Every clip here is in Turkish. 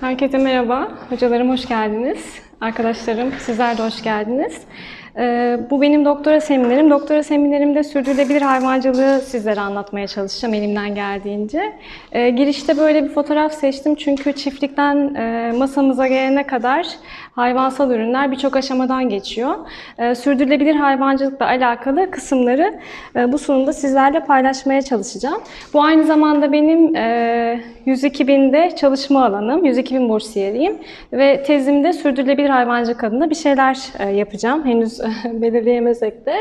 Herkese merhaba. Hocalarım hoş geldiniz. Arkadaşlarım sizler de hoş geldiniz. Ee, bu benim doktora seminerim. Doktora seminerimde sürdürülebilir hayvancılığı sizlere anlatmaya çalışacağım elimden geldiğince. Ee, girişte böyle bir fotoğraf seçtim çünkü çiftlikten e, masamıza gelene kadar hayvansal ürünler birçok aşamadan geçiyor. Ee, sürdürülebilir hayvancılıkla alakalı kısımları e, bu sunumda sizlerle paylaşmaya çalışacağım. Bu aynı zamanda benim e, 102 binde çalışma alanım. 102 bin ve tezimde sürdürülebilir hayvancılık adına bir şeyler e, yapacağım. Henüz belirleyemesek de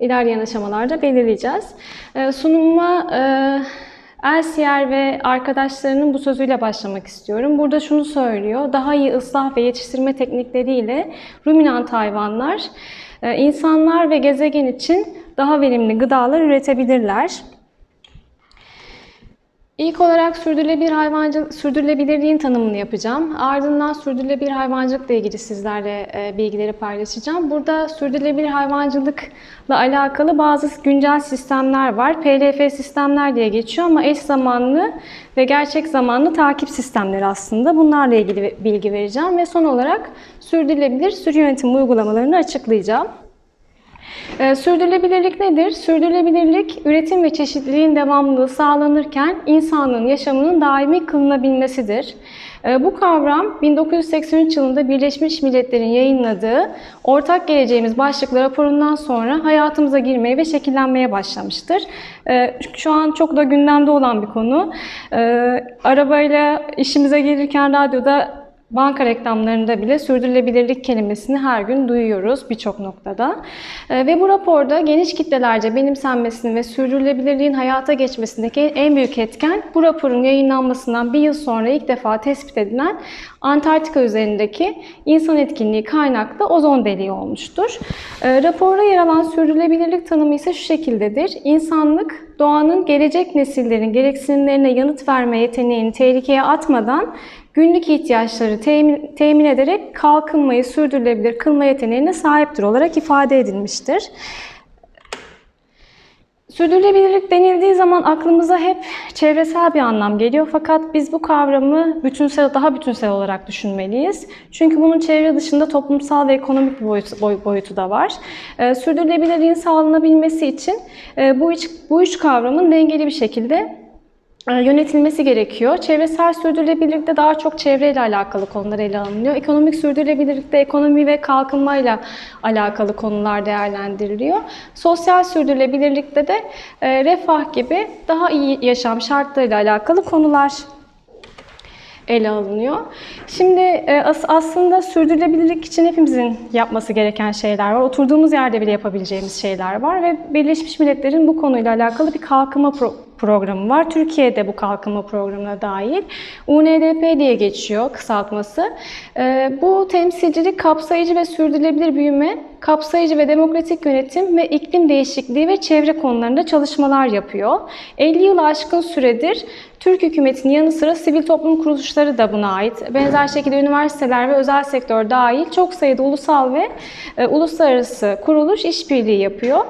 ilerleyen aşamalarda belirleyeceğiz. E, sunumuma e, Elsiyer ve arkadaşlarının bu sözüyle başlamak istiyorum. Burada şunu söylüyor, daha iyi ıslah ve yetiştirme teknikleriyle ruminant hayvanlar, e, insanlar ve gezegen için daha verimli gıdalar üretebilirler. İlk olarak sürdürülebilir hayvancılık, sürdürülebilirliğin tanımını yapacağım. Ardından sürdürülebilir hayvancılıkla ilgili sizlerle e, bilgileri paylaşacağım. Burada sürdürülebilir hayvancılıkla alakalı bazı güncel sistemler var. PLF sistemler diye geçiyor ama eş zamanlı ve gerçek zamanlı takip sistemleri aslında. Bunlarla ilgili bilgi vereceğim ve son olarak sürdürülebilir sürü yönetim uygulamalarını açıklayacağım. Ee, Sürdürülebilirlik nedir? Sürdürülebilirlik, üretim ve çeşitliliğin devamlılığı sağlanırken insanlığın yaşamının daimi kılınabilmesidir. Ee, Bu kavram 1983 yılında Birleşmiş Milletler'in yayınladığı Ortak Geleceğimiz başlıklı raporundan sonra hayatımıza girmeye ve şekillenmeye başlamıştır. Ee, Şu an çok da gündemde olan bir konu. Arabayla işimize gelirken radyoda Banka reklamlarında bile sürdürülebilirlik kelimesini her gün duyuyoruz birçok noktada. Ee, Ve bu raporda geniş kitlelerce benimsenmesini ve sürdürülebilirliğin hayata geçmesindeki en büyük etken bu raporun yayınlanmasından bir yıl sonra ilk defa tespit edilen Antarktika üzerindeki insan etkinliği kaynaklı ozon deliği olmuştur. Ee, Raporda yer alan sürdürülebilirlik tanımı ise şu şekildedir. İnsanlık doğanın gelecek nesillerin gereksinimlerine yanıt verme yeteneğini tehlikeye atmadan günlük ihtiyaçları temin, temin ederek kalkınmayı sürdürülebilir kılma yeteneğine sahiptir olarak ifade edilmiştir. Sürdürülebilirlik denildiği zaman aklımıza hep çevresel bir anlam geliyor fakat biz bu kavramı bütünsel, daha bütünsel olarak düşünmeliyiz. Çünkü bunun çevre dışında toplumsal ve ekonomik boyutu, boy- boyutu da var. Ee, sürdürülebilirliğin sağlanabilmesi için e, bu üç, bu üç kavramın dengeli bir şekilde yönetilmesi gerekiyor. Çevresel sürdürülebilirlikte daha çok çevreyle alakalı konular ele alınıyor. Ekonomik sürdürülebilirlikte ekonomi ve kalkınmayla alakalı konular değerlendiriliyor. Sosyal sürdürülebilirlikte de e, refah gibi daha iyi yaşam şartlarıyla alakalı konular ele alınıyor. Şimdi e, as- aslında sürdürülebilirlik için hepimizin yapması gereken şeyler var. Oturduğumuz yerde bile yapabileceğimiz şeyler var ve Birleşmiş Milletler'in bu konuyla alakalı bir kalkınma pro- programı var. Türkiye'de bu kalkınma programına dahil. UNDP diye geçiyor kısaltması. E, bu temsilcilik kapsayıcı ve sürdürülebilir büyüme, kapsayıcı ve demokratik yönetim ve iklim değişikliği ve çevre konularında çalışmalar yapıyor. 50 yılı aşkın süredir Türk hükümetinin yanı sıra sivil toplum kuruluşları da buna ait. Benzer şekilde üniversiteler ve özel sektör dahil çok sayıda ulusal ve e, uluslararası kuruluş işbirliği yapıyor.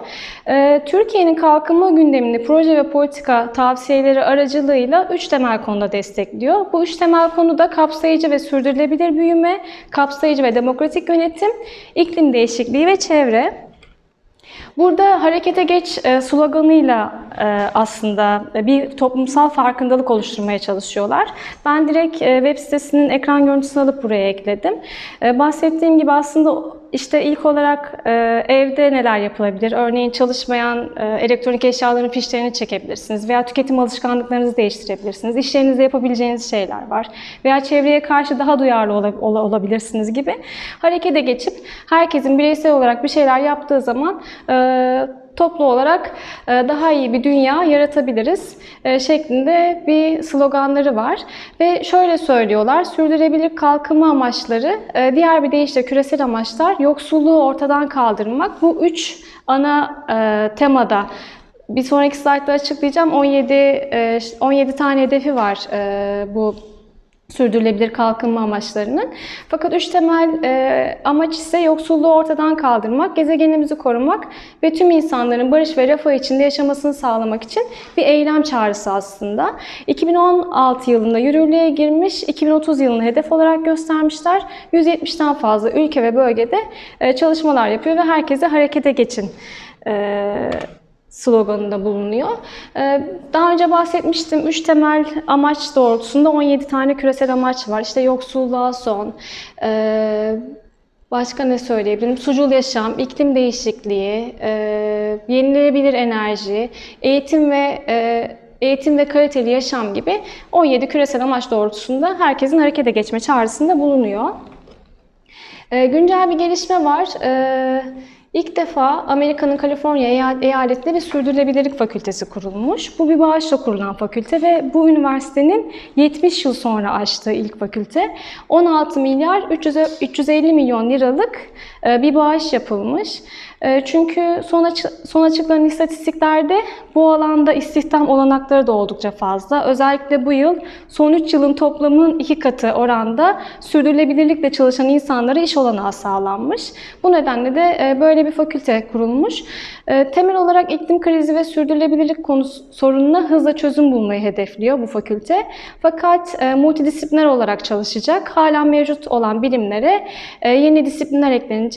E, Türkiye'nin kalkınma gündemini proje ve politika tavsiyeleri aracılığıyla üç temel konuda destekliyor. Bu üç temel konu da kapsayıcı ve sürdürülebilir büyüme, kapsayıcı ve demokratik yönetim, iklim değişikliği ve çevre. Burada harekete geç e, sloganıyla e, aslında bir toplumsal farkındalık oluşturmaya çalışıyorlar. Ben direkt e, web sitesinin ekran görüntüsünü alıp buraya ekledim. E, bahsettiğim gibi aslında işte ilk olarak e, evde neler yapılabilir? Örneğin çalışmayan e, elektronik eşyaların fişlerini çekebilirsiniz veya tüketim alışkanlıklarınızı değiştirebilirsiniz. İş yapabileceğiniz şeyler var. Veya çevreye karşı daha duyarlı ola- ola- olabilirsiniz gibi. Harekete geçip herkesin bireysel olarak bir şeyler yaptığı zaman e, toplu olarak e, daha iyi bir dünya yaratabiliriz e, şeklinde bir sloganları var. Ve şöyle söylüyorlar, sürdürülebilir kalkınma amaçları, e, diğer bir deyişle küresel amaçlar, yoksulluğu ortadan kaldırmak. Bu üç ana temada bir sonraki slaytta açıklayacağım. 17 e, 17 tane hedefi var bu sürdürülebilir kalkınma amaçlarının. Fakat üç temel e, amaç ise yoksulluğu ortadan kaldırmak, gezegenimizi korumak ve tüm insanların barış ve refah içinde yaşamasını sağlamak için bir eylem çağrısı aslında. 2016 yılında yürürlüğe girmiş, 2030 yılını hedef olarak göstermişler. 170'ten fazla ülke ve bölgede e, çalışmalar yapıyor ve herkese harekete geçin e, sloganında bulunuyor. Ee, Daha önce bahsetmiştim, üç temel amaç doğrultusunda 17 tane küresel amaç var. İşte yoksulluğa son, ee, başka ne söyleyebilirim? Sucul yaşam, iklim değişikliği, ee, yenilenebilir enerji, eğitim ve eğitim ve kaliteli yaşam gibi 17 küresel amaç doğrultusunda herkesin harekete geçme çağrısında bulunuyor. Güncel bir gelişme var. Ee, ilk defa Amerika'nın Kaliforniya eya- eyaletinde bir sürdürülebilirlik fakültesi kurulmuş. Bu bir bağışla kurulan fakülte ve bu üniversitenin 70 yıl sonra açtığı ilk fakülte. 16 milyar 300 350 milyon liralık bir bağış yapılmış. E, Çünkü son, açı- son açıklanan istatistiklerde bu alanda istihdam olanakları da oldukça fazla. Özellikle bu yıl son 3 yılın toplamının iki katı oranda sürdürülebilirlikle çalışan insanlara iş olanağı sağlanmış. Bu nedenle de e, böyle bir fakülte kurulmuş. E, Temel olarak iklim krizi ve sürdürülebilirlik konusu sorununa hızla çözüm bulmayı hedefliyor bu fakülte. Fakat e, multidisipliner olarak çalışacak. Hala mevcut olan bilimlere yeni disiplinler eklenecek.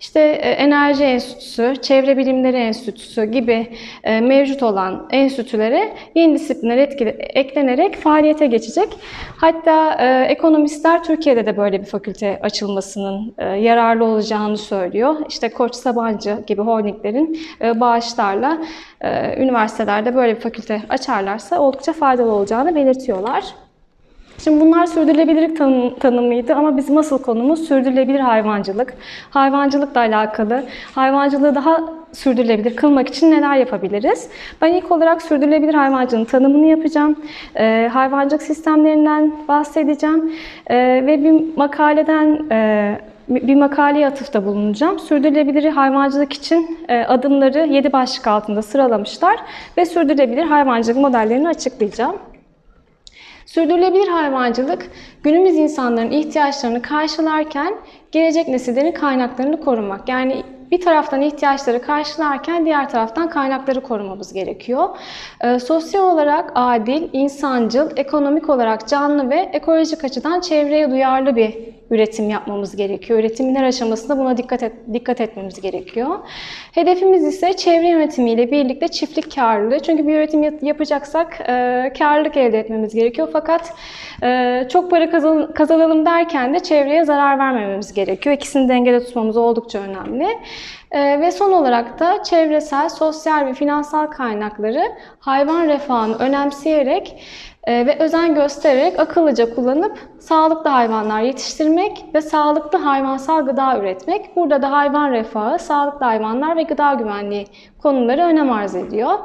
İşte e, enerji enstitüsü, çevre bilimleri enstitüsü gibi e, mevcut olan enstitülere yeni disiplinler etkili- eklenerek faaliyete geçecek. Hatta e, ekonomistler Türkiye'de de böyle bir fakülte açılmasının yararlı olacağını söylüyor. İşte Koç Sabancı gibi holdinglerin bağışlarla üniversitelerde böyle bir fakülte açarlarsa oldukça faydalı olacağını belirtiyorlar. Şimdi bunlar sürdürülebilirlik tanım, tanımıydı ama bizim asıl konumuz sürdürülebilir hayvancılık. Hayvancılıkla alakalı, hayvancılığı daha sürdürülebilir kılmak için neler yapabiliriz? Ben ilk olarak sürdürülebilir hayvancılığın tanımını yapacağım. Ee, hayvancılık sistemlerinden bahsedeceğim Ee, ve bir makaleden e, bir makaleye atıfta bulunacağım. Sürdürülebilir hayvancılık için e, adımları 7 başlık altında sıralamışlar ve sürdürülebilir hayvancılık modellerini açıklayacağım. Sürdürülebilir hayvancılık, günümüz insanların ihtiyaçlarını karşılarken gelecek nesillerin kaynaklarını korumak. Yani bir taraftan ihtiyaçları karşılarken diğer taraftan kaynakları korumamız gerekiyor. Ee, sosyal olarak adil, insancıl, ekonomik olarak canlı ve ekolojik açıdan çevreye duyarlı bir üretim yapmamız gerekiyor. Üretimin her aşamasında buna dikkat et, dikkat etmemiz gerekiyor. Hedefimiz ise çevre yönetimiyle birlikte çiftlik karlılığı. Çünkü bir üretim yap- yapacaksak e, karlılık elde etmemiz gerekiyor. Fakat e, çok para kazan- kazanalım derken de çevreye zarar vermememiz gerekiyor. İkisini dengede tutmamız oldukça önemli. E, ve son olarak da çevresel, sosyal ve finansal kaynakları hayvan refahını önemseyerek ve özen göstererek akıllıca kullanıp sağlıklı hayvanlar yetiştirmek ve sağlıklı hayvansal gıda üretmek. Burada da hayvan refahı, sağlıklı hayvanlar ve gıda güvenliği konuları önem arz ediyor.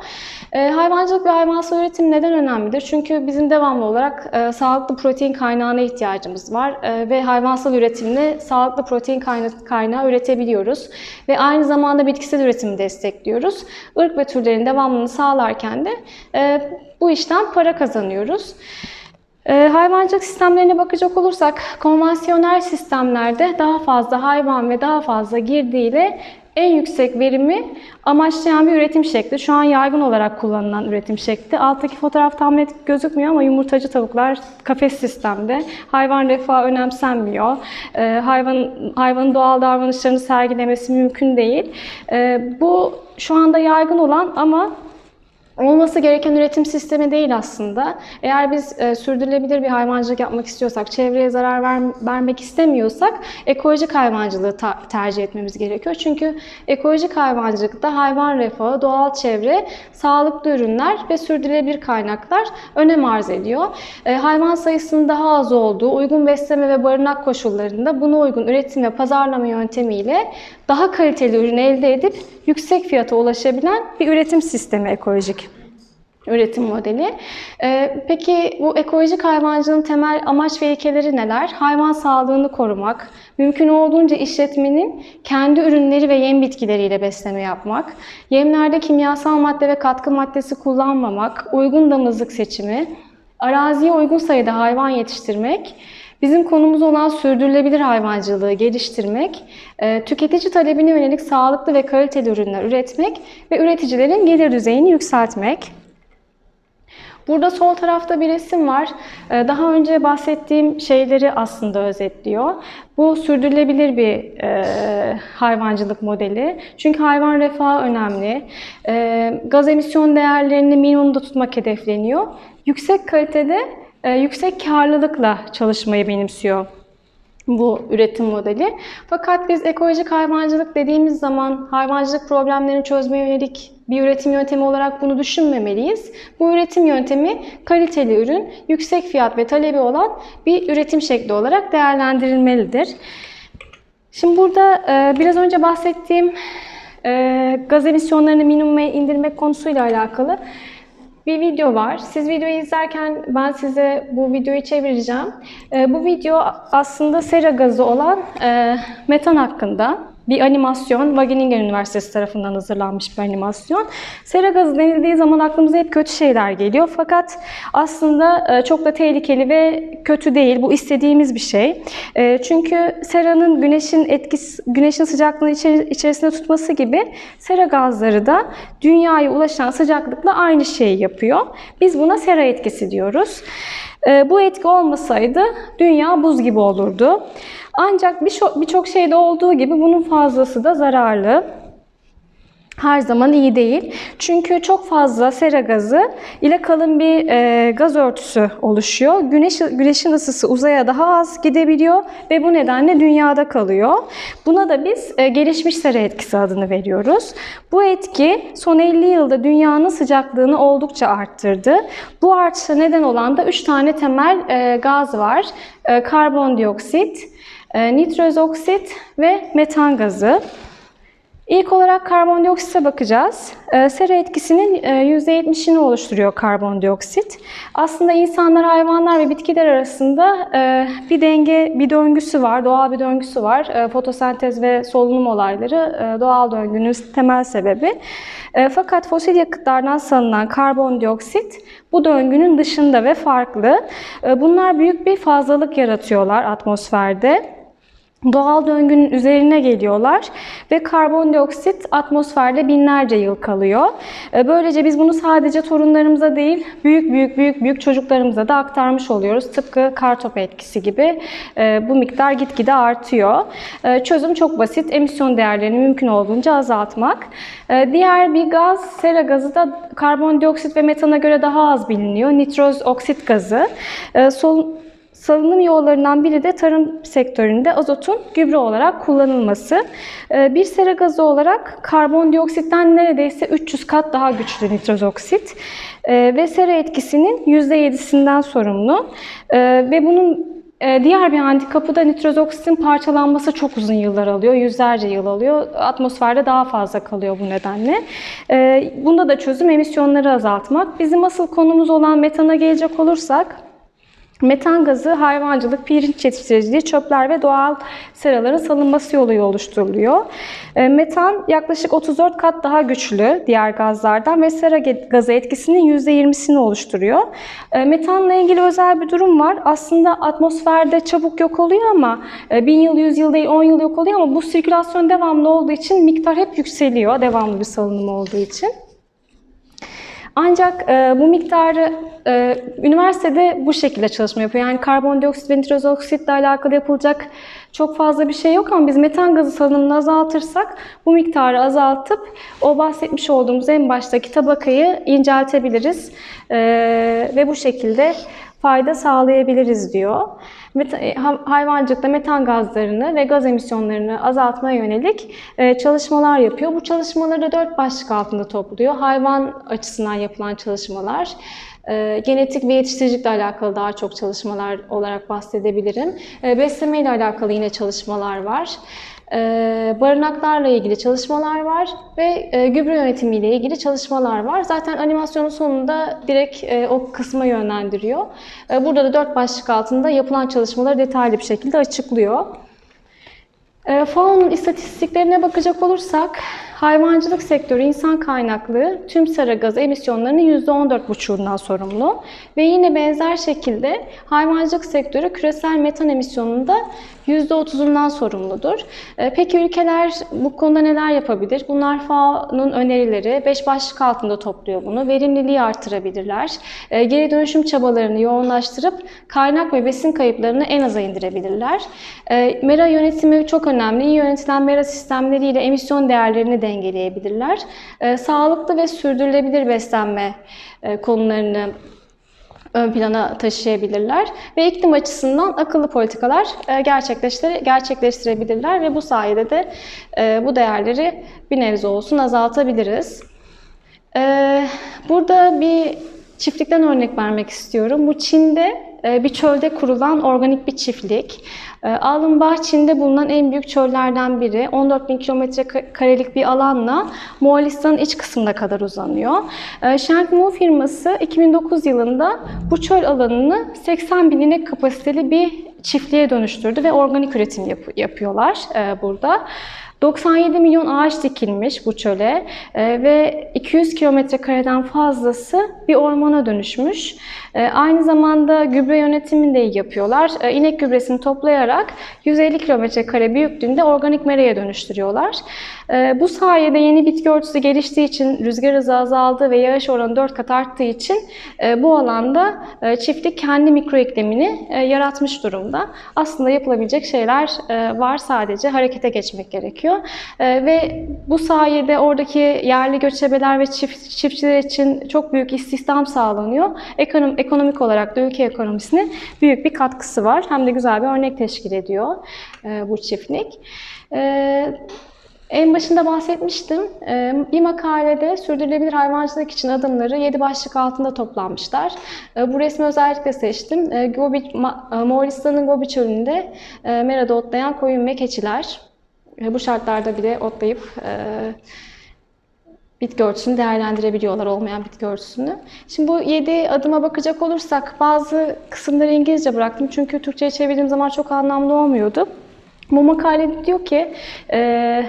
E, hayvancılık ve hayvansal üretim neden önemlidir? Çünkü bizim devamlı olarak e, sağlıklı protein kaynağına ihtiyacımız var e, ve hayvansal üretimle sağlıklı protein kayna- kaynağı üretebiliyoruz ve aynı zamanda bitkisel üretimi destekliyoruz. Irk ve türlerin devamlılığını sağlarken de e, bu işten para kazanıyoruz. Ee, hayvancılık sistemlerine bakacak olursak konvansiyonel sistemlerde daha fazla hayvan ve daha fazla girdiyle en yüksek verimi amaçlayan bir üretim şekli. Şu an yaygın olarak kullanılan üretim şekli. Alttaki fotoğraf tam net gözükmüyor ama yumurtacı tavuklar kafes sistemde. Hayvan refahı önemsenmiyor. Ee, hayvan hayvanın doğal davranışlarını sergilemesi mümkün değil. Ee, bu şu anda yaygın olan ama olması gereken üretim sistemi değil aslında. Eğer biz e, sürdürülebilir bir hayvancılık yapmak istiyorsak, çevreye zarar ver- vermek istemiyorsak ekolojik hayvancılığı tercih etmemiz gerekiyor. Çünkü ekolojik hayvancılıkta hayvan refahı, doğal çevre, sağlıklı ürünler ve sürdürülebilir kaynaklar önem arz ediyor. E, hayvan sayısının daha az olduğu, uygun besleme ve barınak koşullarında buna uygun üretim ve pazarlama yöntemiyle daha kaliteli ürün elde edip yüksek fiyata ulaşabilen bir üretim sistemi ekolojik üretim modeli. Ee, peki bu ekolojik hayvancılığın temel amaç ve ilkeleri neler? Hayvan sağlığını korumak, mümkün olduğunca işletmenin kendi ürünleri ve yem bitkileriyle besleme yapmak, yemlerde kimyasal madde ve katkı maddesi kullanmamak, uygun damızlık seçimi, araziye uygun sayıda hayvan yetiştirmek, bizim konumuz olan sürdürülebilir hayvancılığı geliştirmek, e, tüketici talebine yönelik sağlıklı ve kaliteli ürünler üretmek ve üreticilerin gelir düzeyini yükseltmek. Burada sol tarafta bir resim var. Ee, Daha önce bahsettiğim şeyleri aslında özetliyor. Bu sürdürülebilir bir e, hayvancılık modeli. Çünkü hayvan refahı önemli. E, gaz emisyon değerlerini minimumda tutmak hedefleniyor. Yüksek kalitede, e, yüksek karlılıkla çalışmayı benimsiyor bu üretim modeli. Fakat biz ekolojik hayvancılık dediğimiz zaman hayvancılık problemlerini çözmeye yönelik bir üretim yöntemi olarak bunu düşünmemeliyiz. Bu üretim yöntemi kaliteli ürün, yüksek fiyat ve talebi olan bir üretim şekli olarak değerlendirilmelidir. Şimdi burada e, biraz önce bahsettiğim e, gaz emisyonlarını minimuma indirmek konusuyla alakalı bir video var. Siz videoyu izlerken ben size bu videoyu çevireceğim. E, bu video aslında sera gazı olan e, metan hakkında bir animasyon. Wageningen Üniversitesi tarafından hazırlanmış bir animasyon. Sera gazı denildiği zaman aklımıza hep kötü şeyler geliyor. Fakat aslında e, çok da tehlikeli ve kötü değil. Bu istediğimiz bir şey. E, Çünkü seranın güneşin etkisi, güneşin sıcaklığını içeri- içerisinde tutması gibi sera gazları da dünyaya ulaşan sıcaklıkla aynı şeyi yapıyor. Biz buna sera etkisi diyoruz. E, Bu etki olmasaydı dünya buz gibi olurdu. Ancak birçok birçok şeyde olduğu gibi bunun fazlası da zararlı. Her zaman iyi değil. Çünkü çok fazla sera gazı ile kalın bir e, gaz örtüsü oluşuyor. Güneş, güneşin ısısı uzaya daha az gidebiliyor ve bu nedenle dünyada kalıyor. Buna da biz e, gelişmiş sera etkisi adını veriyoruz. Bu etki son 50 yılda dünyanın sıcaklığını oldukça arttırdı. Bu artışa neden olan da 3 tane temel e, gaz var. E, karbondioksit, e, nitroz oksit ve metan gazı. İlk olarak karbondioksite bakacağız. Ee, sera etkisinin e, %70'ini oluşturuyor karbondioksit. Aslında insanlar, hayvanlar ve bitkiler arasında e, bir denge, bir döngüsü var, doğal bir döngüsü var. E, Fotosentez ve solunum olayları e, doğal döngünün temel sebebi. E, Fakat fosil yakıtlardan salınan karbondioksit bu döngünün dışında ve farklı. E, Bunlar büyük bir fazlalık yaratıyorlar atmosferde doğal döngünün üzerine geliyorlar ve karbondioksit atmosferde binlerce yıl kalıyor. E, Böylece biz bunu sadece torunlarımıza değil, büyük büyük büyük büyük çocuklarımıza da aktarmış oluyoruz. Tıpkı kartopu etkisi gibi e, bu miktar gitgide artıyor. E, Çözüm çok basit, emisyon değerlerini mümkün olduğunca azaltmak. Diğer bir gaz, sera gazı da karbondioksit ve metana göre daha az biliniyor. Nitroz oksit gazı. E, Sol Salınım yollarından biri de tarım sektöründe azotun gübre olarak kullanılması. Ee, Bir sera gazı olarak karbondioksitten neredeyse 300 kat daha güçlü nitroz oksit Ee, ve sera etkisinin %7'sinden sorumlu. Ee, Ve bunun e, Diğer bir handikapı da nitroz oksitin parçalanması çok uzun yıllar alıyor, yüzlerce yıl alıyor. Atmosferde daha fazla kalıyor bu nedenle. Bunda da çözüm emisyonları azaltmak. Bizim asıl konumuz olan metana gelecek olursak, Metan gazı hayvancılık, pirinç yetiştiriciliği, çöpler ve doğal seraların salınması yoluyla oluşturuluyor. E, Metan yaklaşık 34 kat daha güçlü diğer gazlardan ve sera gazı etkisinin %20'sini oluşturuyor. E, Metanla ilgili özel bir durum var. Aslında atmosferde çabuk yok oluyor ama e, 1000 yıl, 100 yıl değil 10 yıl yok oluyor ama bu sirkülasyon devamlı olduğu için miktar hep yükseliyor devamlı bir salınım olduğu için. Ancak e, bu miktarı e, üniversitede bu şekilde çalışma yapıyor. Yani karbondioksit ve nitroz oksitle alakalı yapılacak çok fazla bir şey yok ama biz metan gazı salınımını azaltırsak bu miktarı azaltıp o bahsetmiş olduğumuz en baştaki tabakayı inceltebiliriz E, ve bu şekilde fayda sağlayabiliriz diyor. E, ha- hayvancılıkta metan gazlarını ve gaz emisyonlarını azaltmaya yönelik e, çalışmalar yapıyor. Bu çalışmaları dört başlık altında topluyor. Hayvan açısından yapılan çalışmalar, e, genetik ve yetiştiricilikle alakalı daha çok çalışmalar olarak bahsedebilirim. Besleme ile alakalı yine çalışmalar var. E, barınaklarla ilgili çalışmalar var ve e, gübre yönetimiyle ilgili çalışmalar var. Zaten animasyonun sonunda direkt e, o kısma yönlendiriyor. E, burada da dört başlık altında yapılan çalışmaları detaylı bir şekilde açıklıyor. FAO'nun istatistiklerine bakacak olursak hayvancılık sektörü insan kaynaklı tüm sera gazı emisyonlarının %14,5'undan sorumlu. Ve yine benzer şekilde hayvancılık sektörü küresel metan emisyonunda %30'undan sorumludur. E, Peki ülkeler bu konuda neler yapabilir? Bunlar FAO'nun önerileri. Beş başlık altında topluyor bunu. Verimliliği artırabilirler. E, Geri dönüşüm çabalarını yoğunlaştırıp kaynak ve besin kayıplarını en aza indirebilirler. E, Mera yönetimi çok önemli. İyi yönetilen mera sistemleriyle emisyon değerlerini dengeleyebilirler. E, Sağlıklı ve sürdürülebilir beslenme e, konularını ön plana taşıyabilirler ve iklim açısından akıllı politikalar e, gerçekleştire, gerçekleştirebilirler ve bu sayede de e, bu değerleri bir nebze olsun azaltabiliriz. E, Burada bir çiftlikten örnek vermek istiyorum. Bu Çin'de bir çölde kurulan organik bir çiftlik. E, Alınbağ Çin'de bulunan en büyük çöllerden biri. 14 bin kilometre karelik bir alanla Moğolistan'ın iç kısmına kadar uzanıyor. E, Shengmu firması 2009 yılında bu çöl alanını 80 bin inek kapasiteli bir çiftliğe dönüştürdü ve organik üretim yap- yapıyorlar e, burada. 97 milyon ağaç dikilmiş bu çöle e, ve 200 kilometre kareden fazlası bir ormana dönüşmüş. E, aynı zamanda gübre yönetimini de iyi yapıyorlar. E, inek gübresini toplayarak 150 kilometre kare büyüklüğünde organik meraya dönüştürüyorlar. Bu sayede yeni bitki örtüsü geliştiği için, rüzgar hızı azaldı ve yağış oranı 4 kat arttığı için bu alanda çiftlik kendi mikro iklimini yaratmış durumda. Aslında yapılabilecek şeyler var sadece harekete geçmek gerekiyor. E, ve bu sayede oradaki yerli göçebeler ve çift, çiftçiler için çok büyük istihdam sağlanıyor. Ekonom, ekonomik olarak da ülke ekonomisine büyük bir katkısı var. Hem de güzel bir örnek teşkil ediyor e, bu çiftlik. E, en başında bahsetmiştim. Ee, Bir makalede sürdürülebilir hayvancılık için adımları 7 başlık altında toplanmışlar. Bu resmi özellikle seçtim. Gobi, Moğolistan'ın Gobi çölünde e, merada otlayan koyun ve keçiler. Bu şartlarda bile otlayıp e, bitki örtüsünü değerlendirebiliyorlar, olmayan bitki örtüsünü. Şimdi bu 7 adıma bakacak olursak bazı kısımları İngilizce bıraktım çünkü Türkçe'ye çevirdiğim zaman çok anlamlı olmuyordu. Bu makalede diyor ki, e,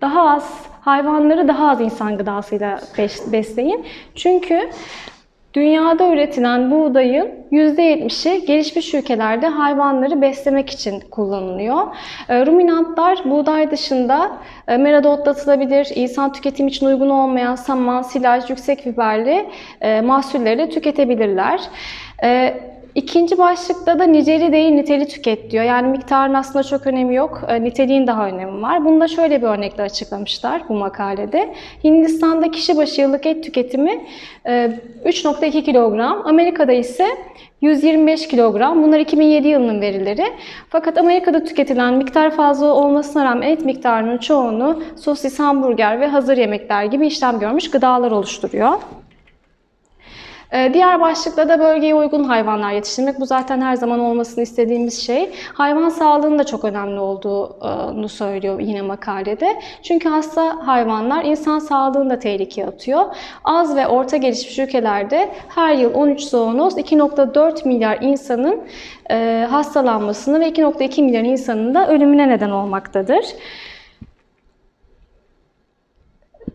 daha az hayvanları daha az insan gıdasıyla besleyin. Çünkü dünyada üretilen buğdayın %70'i gelişmiş ülkelerde hayvanları beslemek için kullanılıyor. E, Ruminantlar buğday dışında e, merada otlatılabilir, insan tüketim için uygun olmayan saman, silaj, yüksek fiberli e, mahsulleri de tüketebilirler. E, İkinci başlıkta da niceli değil niteli tüket diyor. Yani miktarın aslında çok önemi yok. E, Niteliğin daha önemi var. Bunu da şöyle bir örnekle açıklamışlar bu makalede. Hindistan'da kişi başı yıllık et tüketimi e, 3.2 kilogram. Amerika'da ise 125 kilogram. Bunlar 2007 yılının verileri. Fakat Amerika'da tüketilen miktar fazla olmasına rağmen et miktarının çoğunu sosis, hamburger ve hazır yemekler gibi işlem görmüş gıdalar oluşturuyor. Ee, Diğer başlıkta da bölgeye uygun hayvanlar yetiştirmek. Bu zaten her zaman olmasını istediğimiz şey. Hayvan sağlığının da çok önemli olduğunu söylüyor yine makalede. Çünkü hasta hayvanlar insan sağlığını da tehlikeye atıyor. Az ve orta gelişmiş ülkelerde her yıl 13 zoonoz 2.4 milyar insanın e, hastalanmasını ve 2.2 milyar insanın da ölümüne neden olmaktadır.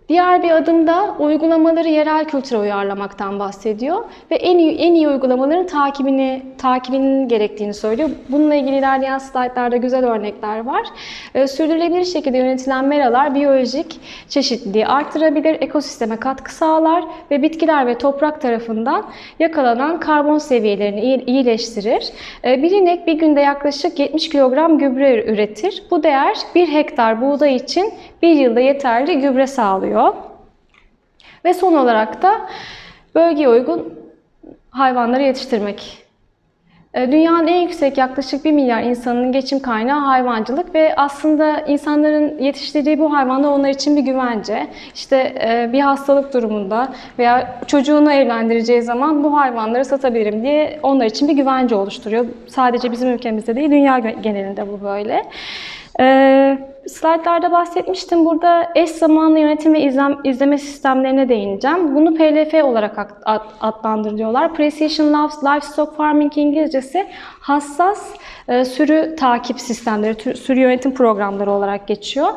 Diğer bir adımda uygulamaları yerel kültüre uyarlamaktan bahsediyor ve en iyi en iyi uygulamaların takibini takibinin gerektiğini söylüyor. Bununla ilgili ilerleyen slaytlarda güzel örnekler var. Ee, sürdürülebilir şekilde yönetilen meralar biyolojik çeşitliliği arttırabilir, ekosisteme katkı sağlar ve bitkiler ve toprak tarafından yakalanan karbon seviyelerini iyi- iyileştirir. Ee, bir inek bir günde yaklaşık 70 kilogram gübre üretir. Bu değer 1 hektar buğday için bir yılda yeterli gübre sağlıyor. Ve son olarak da bölgeye uygun hayvanları yetiştirmek. E, Dünyanın en yüksek yaklaşık 1 milyar insanın geçim kaynağı hayvancılık ve aslında insanların yetiştirdiği bu hayvanlar onlar için bir güvence. İşte e, bir hastalık durumunda veya çocuğunu evlendireceği zaman bu hayvanları satabilirim diye onlar için bir güvence oluşturuyor. Sadece bizim ülkemizde değil, dünya genelinde bu böyle. E, Slaytlarda bahsetmiştim. Burada eş zamanlı yönetim ve izlem, izleme sistemlerine değineceğim. Bunu PLF olarak ad- ad- adlandırıyorlar. Precision Live- Livestock Farming İngilizcesi hassas e, sürü takip sistemleri, tü- sürü yönetim programları olarak geçiyor.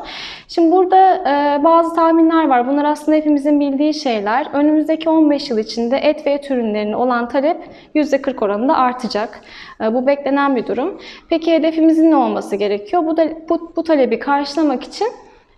Şimdi burada e, bazı tahminler var. Bunlar aslında hepimizin bildiği şeyler. Önümüzdeki 15 yıl içinde et ve et ürünlerine olan talep %40 oranında artacak. E, bu beklenen bir durum. Peki hedefimizin ne olması gerekiyor? Bu, da, bu, bu talebi karşılamak için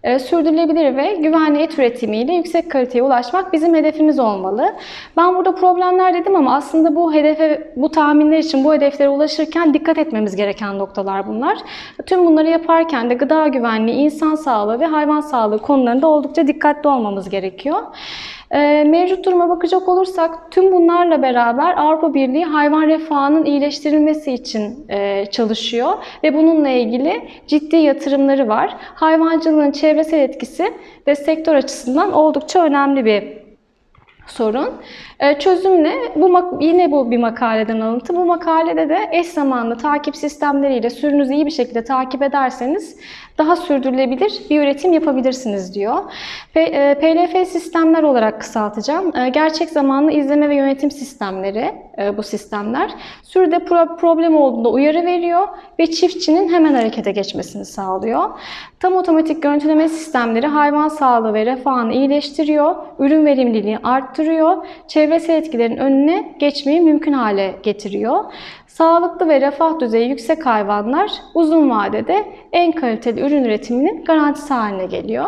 e, sürdürülebilir ve güvenli et üretimiyle yüksek kaliteye ulaşmak bizim hedefimiz olmalı. Ben burada problemler dedim ama aslında bu hedefe, bu tahminler için bu hedeflere ulaşırken dikkat etmemiz gereken noktalar bunlar. Tüm bunları yaparken de gıda güvenliği, insan sağlığı ve hayvan sağlığı konularında oldukça dikkatli olmamız gerekiyor. E, Mevcut duruma bakacak olursak tüm bunlarla beraber Avrupa Birliği hayvan refahının iyileştirilmesi için e, çalışıyor ve bununla ilgili ciddi yatırımları var. Hayvancılığın çevresel etkisi de sektör açısından oldukça önemli bir sorun. E, Çözüm ne? Bu yine bu bir makaleden alıntı. Bu makalede de eş zamanlı takip sistemleriyle sürünüzü iyi bir şekilde takip ederseniz daha sürdürülebilir bir üretim yapabilirsiniz diyor. E, PLF sistemler olarak kısaltacağım. E, Gerçek zamanlı izleme ve yönetim sistemleri e, bu sistemler. Sürüde pro- problem olduğunda uyarı veriyor ve çiftçinin hemen harekete geçmesini sağlıyor. Tam otomatik görüntüleme sistemleri hayvan sağlığı ve refahını iyileştiriyor, ürün verimliliğini arttırıyor, çevresel etkilerin önüne geçmeyi mümkün hale getiriyor. Sağlıklı ve refah düzeyi yüksek hayvanlar uzun vadede en kaliteli ürün üretiminin garantisi haline geliyor.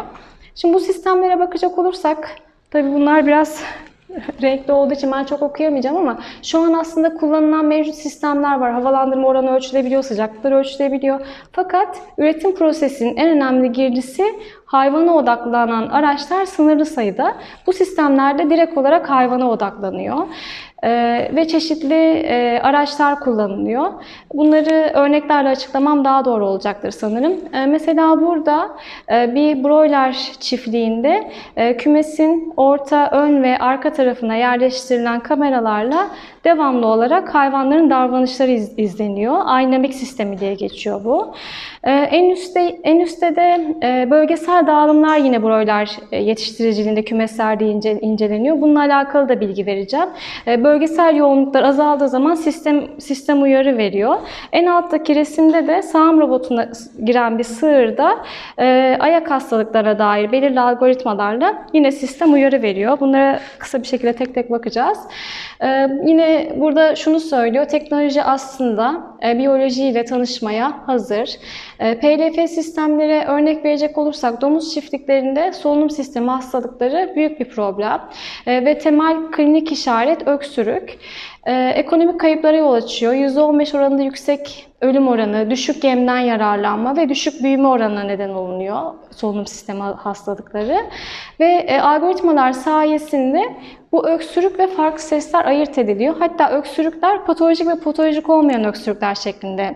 Şimdi bu sistemlere bakacak olursak, tabii bunlar biraz renkli olduğu için ben çok okuyamayacağım ama şu an aslında kullanılan mevcut sistemler var. Havalandırma oranı ölçülebiliyor, sıcaklıklar ölçülebiliyor. Fakat üretim prosesinin en önemli girdisi hayvana odaklanan araçlar sınırlı sayıda. Bu sistemlerde direkt olarak hayvana odaklanıyor. Ee, ve çeşitli e, araçlar kullanılıyor. Bunları örneklerle açıklamam daha doğru olacaktır sanırım. Ee, mesela burada e, bir broiler çiftliğinde e, kümesin orta, ön ve arka tarafına yerleştirilen kameralarla devamlı olarak hayvanların davranışları iz- izleniyor. Aynamik sistemi diye geçiyor bu. Ee, en üstte en üstte de e, bölgesel dağılımlar yine broiler e, yetiştiriciliğinde kümeslerde ince, inceleniyor. Bununla alakalı da bilgi vereceğim. E, bölgesel yoğunluklar azaldığı zaman sistem sistem uyarı veriyor. En alttaki resimde de sağım robotuna giren bir sığırda ayak hastalıklara dair belirli algoritmalarla yine sistem uyarı veriyor. Bunlara kısa bir şekilde tek tek bakacağız. Yine burada şunu söylüyor. Teknoloji aslında biyolojiyle tanışmaya hazır. E, PLF sistemlere örnek verecek olursak domuz çiftliklerinde solunum sistemi hastalıkları büyük bir problem E, ve temel klinik işaret öksürük. E, ekonomik kayıplara yol açıyor. %15 oranında yüksek ölüm oranı, düşük yemden yararlanma ve düşük büyüme oranına neden olunuyor solunum sistemi hastalıkları. Ve e, algoritmalar sayesinde bu öksürük ve farklı sesler ayırt ediliyor. Hatta öksürükler patolojik ve patolojik olmayan öksürükler şeklinde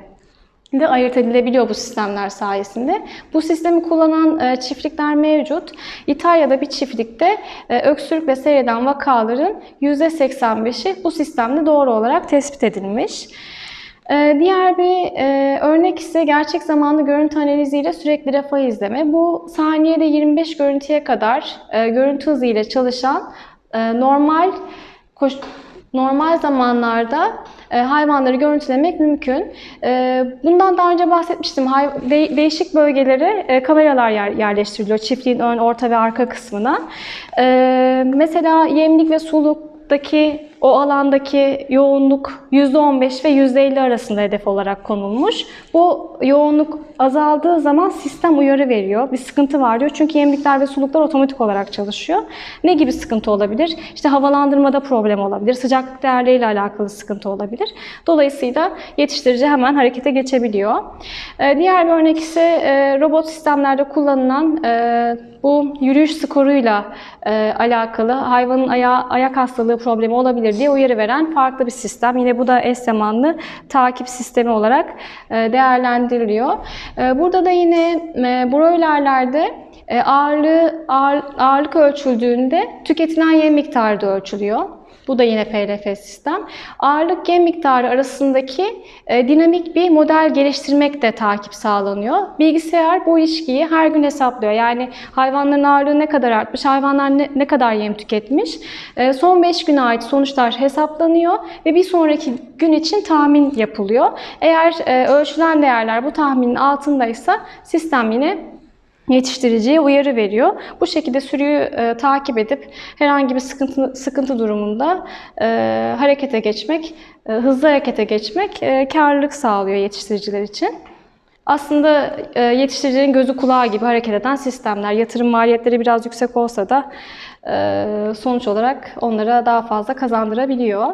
de ayırt edilebiliyor bu sistemler sayesinde. Bu sistemi kullanan e, çiftlikler mevcut. İtalya'da bir çiftlikte e, öksürükle seyreden vakaların %85'i bu sistemde doğru olarak tespit edilmiş. E, Diğer bir örnek ise gerçek zamanlı görüntü analiziyle sürekli refah izleme. Bu saniyede 25 görüntüye kadar görüntü hızıyla çalışan normal normal zamanlarda hayvanları görüntülemek mümkün. E, bundan daha önce bahsetmiştim. Değişik bölgelere e, kameralar yer, yerleştiriliyor çiftliğin ön, orta ve arka kısmına. E, mesela yemlik ve suluktaki o alandaki yoğunluk %15 ve %50 arasında hedef olarak konulmuş. Bu yoğunluk azaldığı zaman sistem uyarı veriyor. Bir sıkıntı var diyor. Çünkü yemlikler ve suluklar otomatik olarak çalışıyor. Ne gibi sıkıntı olabilir? İşte havalandırmada problem olabilir. Sıcaklık değerleriyle alakalı sıkıntı olabilir. Dolayısıyla yetiştirici hemen harekete geçebiliyor. Ee, Diğer bir örnek ise e, robot sistemlerde kullanılan e, bu yürüyüş skoruyla e, alakalı hayvanın ayağı, ayak hastalığı problemi olabilir diye uyarı veren farklı bir sistem. Yine bu da eş zamanlı takip sistemi olarak e, değerlendiriliyor. E, burada da yine e, broilerlerde ağırlığı, ağır- ağırlık ölçüldüğünde tüketilen yem miktarı da ölçülüyor. Bu da yine PLF sistem. Ağırlık gem miktarı arasındaki e, dinamik bir model geliştirmek de takip sağlanıyor. Bilgisayar bu ilişkiyi her gün hesaplıyor. Yani hayvanların ağırlığı ne kadar artmış, hayvanlar ne, ne kadar yem tüketmiş. E, son 5 güne ait sonuçlar hesaplanıyor ve bir sonraki gün için tahmin yapılıyor. Eğer e, ölçülen değerler bu tahminin altındaysa sistem yine yetiştiriciye uyarı veriyor. Bu şekilde sürüyü e, takip edip herhangi bir sıkıntı sıkıntı durumunda e, harekete geçmek, e, hızlı harekete geçmek e, karlılık sağlıyor yetiştiriciler için. Aslında e, yetiştiricilerin gözü kulağı gibi hareket eden sistemler. Yatırım maliyetleri biraz yüksek olsa da sonuç olarak onlara daha fazla kazandırabiliyor.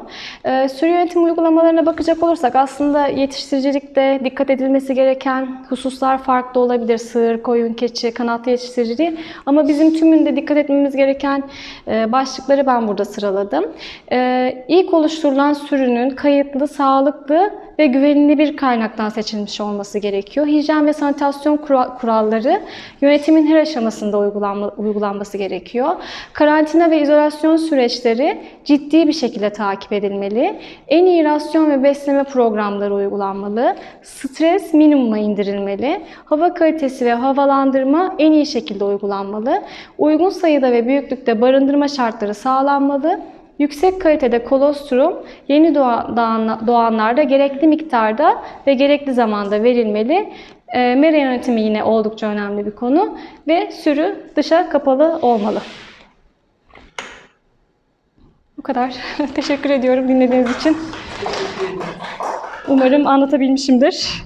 E, sürü yönetim uygulamalarına bakacak olursak aslında yetiştiricilikte dikkat edilmesi gereken hususlar farklı olabilir. Sığır, koyun, keçi, kanatlı yetiştiriciliği. Ama bizim tümünde dikkat etmemiz gereken e, başlıkları ben burada sıraladım. E, ilk oluşturulan sürünün kayıtlı, sağlıklı ve güvenilir bir kaynaktan seçilmiş olması gerekiyor. Hijyen ve sanitasyon kura- kuralları yönetimin her aşamasında uygulanma, uygulanması gerekiyor. Karantina ve izolasyon süreçleri ciddi bir şekilde takip edilmeli. En iyi rasyon ve besleme programları uygulanmalı. Stres minimuma indirilmeli. Hava kalitesi ve havalandırma en iyi şekilde uygulanmalı. Uygun sayıda ve büyüklükte barındırma şartları sağlanmalı. Yüksek kalitede kolostrum yeni doğan, doğan- doğanlarda gerekli miktarda ve gerekli zamanda verilmeli. E, mera yönetimi yine oldukça önemli bir konu ve sürü dışa kapalı olmalı. Bu kadar. Teşekkür ediyorum dinlediğiniz için. Umarım anlatabilmişimdir.